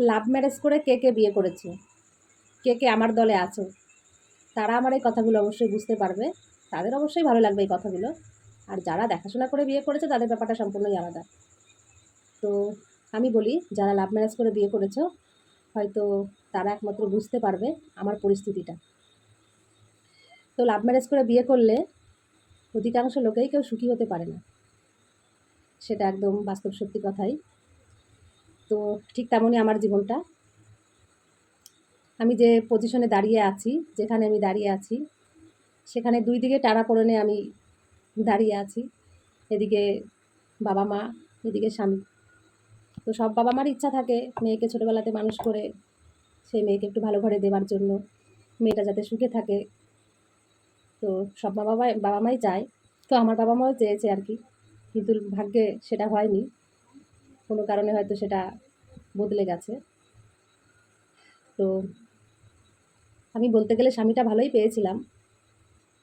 Love marriage করে কে কে বিয়ে করেছে? কে কে আমার দলে আছো? তারা আমার এই কথাগুলো অবশ্যই বুঝতে পারবে। তাদের অবশ্যই ভালো লাগবে এই কথাগুলো। আর যারা দেখাশোনা করে বিয়ে করেছে, তাদের ব্যাপারটা সম্পূর্ণই আলাদা। তো আমি বলি, যারা লাভ ম্যারেজ করে বিয়ে করেছ, হয়তো তারা একমাত্র বুঝতে পারবে আমার পরিস্থিতিটা। তো লাভ ম্যারেজ করে বিয়ে করলে অধিকাংশ লোকেই কেউ সুখী হতে পারে না। সেটা একদম বাস্তব সত্যি কথাই। তো ঠিক তেমনই আমার জীবনটা। আমি যে পজিশনে দাঁড়িয়ে আছি, যেখানে আমি দাঁড়িয়ে আছি, সেখানে দুই দিকে টানা পড়নে আমি দাঁড়িয়ে আছি। এদিকে বাবা মা, এদিকে স্বামী। তো সব বাবা মার ইচ্ছা থাকে মেয়েকে ছোটোবেলাতে মানুষ করে সেই মেয়েকে একটু ভালো ঘরে দেওয়ার জন্য। মেয়েটা যাতে সুখে থাকে। তো সব বাবা বাবা মাই চায়। তো আমার বাবা মাও চেয়েছে আর কি। কিন্তু ভাগ্যে সেটা হয়নি। কোনো কারণে হয়তো সেটা বদলে গেছে। তো আমি বলতে গেলে স্বামীটা ভালোই পেয়েছিলাম,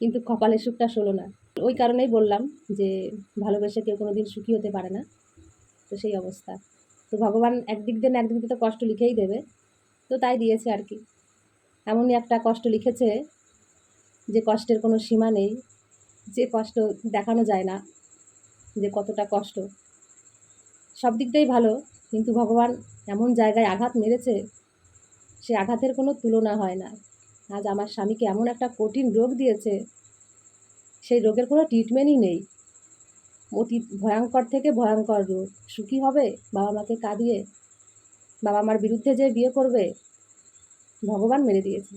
কিন্তু কপালের সুখটা শোলো না। ওই কারণেই বললাম যে ভালোবেসে কেউ কোনো দিন সুখী হতে পারে না। তো সেই অবস্থা। তো ভগবান একদিক দিয়ে না একদিক দিয়ে তো কষ্ট লিখেই দেবে। তো তাই দিয়েছে আর কি। এমনই একটা কষ্ট লিখেছে যে কষ্টের কোনো সীমা নেই, যে কষ্ট দেখানো যায় না, যে কতটা কষ্ট। সব দিক দিয়েই ভালো, কিন্তু ভগবান এমন জায়গায় আঘাত মেরেছে, সে আঘাতের কোনো তুলনা হয় না। আজ আমার স্বামীকে এমন একটা কঠিন রোগ দিয়েছে, সেই রোগের কোনো ট্রিটমেন্টই নেই। অতি ভয়ঙ্কর থেকে ভয়ঙ্কর রোগ। সুখী হবে? বাবা মাকে কাঁদিয়ে বাবা মার বিরুদ্ধে যে বিয়ে করবে, ভগবান মেরে দিয়েছে।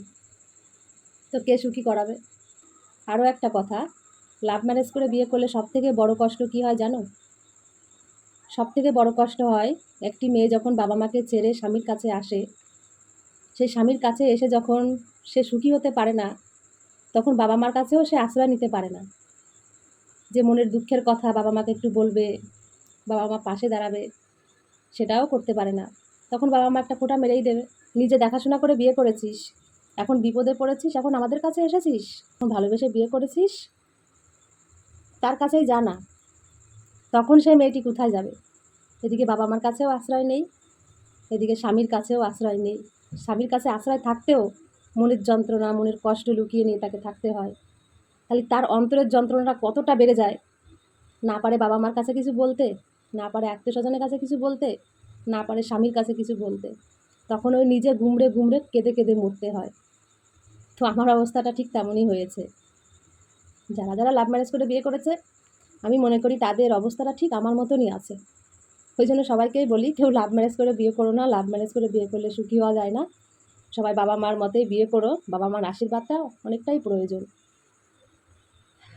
তো কে সুখী করাবে? আরও একটা কথা লাভ ম্যারেজ করে বিয়ে করলে সব থেকে বড় কষ্ট কী হয় জানো? সব থেকে বড় কষ্ট হয়, একটি মেয়ে যখন বাবা মাকে ছেড়ে স্বামীর কাছে আসে, সেই স্বামীর কাছে এসে যখন সে সুখী হতে পারে না, তখন বাবা মার কাছেও সে আশ্রয় নিতে পারে না। যে মনের দুঃখের কথা বাবা মাকে একটু বলবে, বাবা মা পাশে দাঁড়াবে, সেটাও করতে পারে না। তখন বাবা মা একটা ফোঁটা মেরেই দেবে, নিজে দেখাশোনা করে বিয়ে করেছিস, এখন বিপদে পড়েছিস, এখন আমাদের কাছে এসেছিস, এখন ভালোবেসে বিয়ে করেছিস, তার কাছেই জানা তখন সেই মেয়েটি কোথায় যাবে? এদিকে বাবা মার কাছেও আশ্রয় নেই, এদিকে স্বামীর কাছেও আশ্রয় নেই। স্বামীর কাছে আশ্রয় থাকতেও মনের যন্ত্রণা, মনের কষ্ট লুকিয়ে নিয়ে তাকে থাকতে হয়। তাহলে তার অন্তরের যন্ত্রণাটা কতটা বেড়ে যায়? না পারে বাবা মার কাছে কিছু বলতে, না পারে আত্মীয় স্বজনের কাছে কিছু বলতে, না পারে স্বামীর কাছে কিছু বলতে। তখন ওই নিজে ঘুমড়ে ঘুমড়ে কেঁদে কেঁদে মরতে হয়। তো আমার অবস্থাটা ঠিক তেমনই হয়েছে। যারা যারা লাভ ম্যারেজ করে বিয়ে করেছে, আমি মনে করি তাদের অবস্থাটা ঠিক আমার মতনই আছে। ওই জন্য সবাইকেই বলি, কেউ লাভ ম্যারেজ করে বিয়ে করো না লাভ ম্যারেজ করে বিয়ে করলে সুখী হওয়া যায় না। সবাই বাবা মার মতেই বিয়ে করো, বাবা মার আশীর্বাদটা অনেকটাই প্রয়োজন।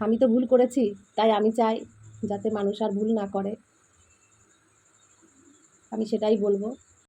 আমি তো ভুল করেছি, তাই আমি চাই যাতে মানুষ আর ভুল না করে। আমি সেটাই বলব।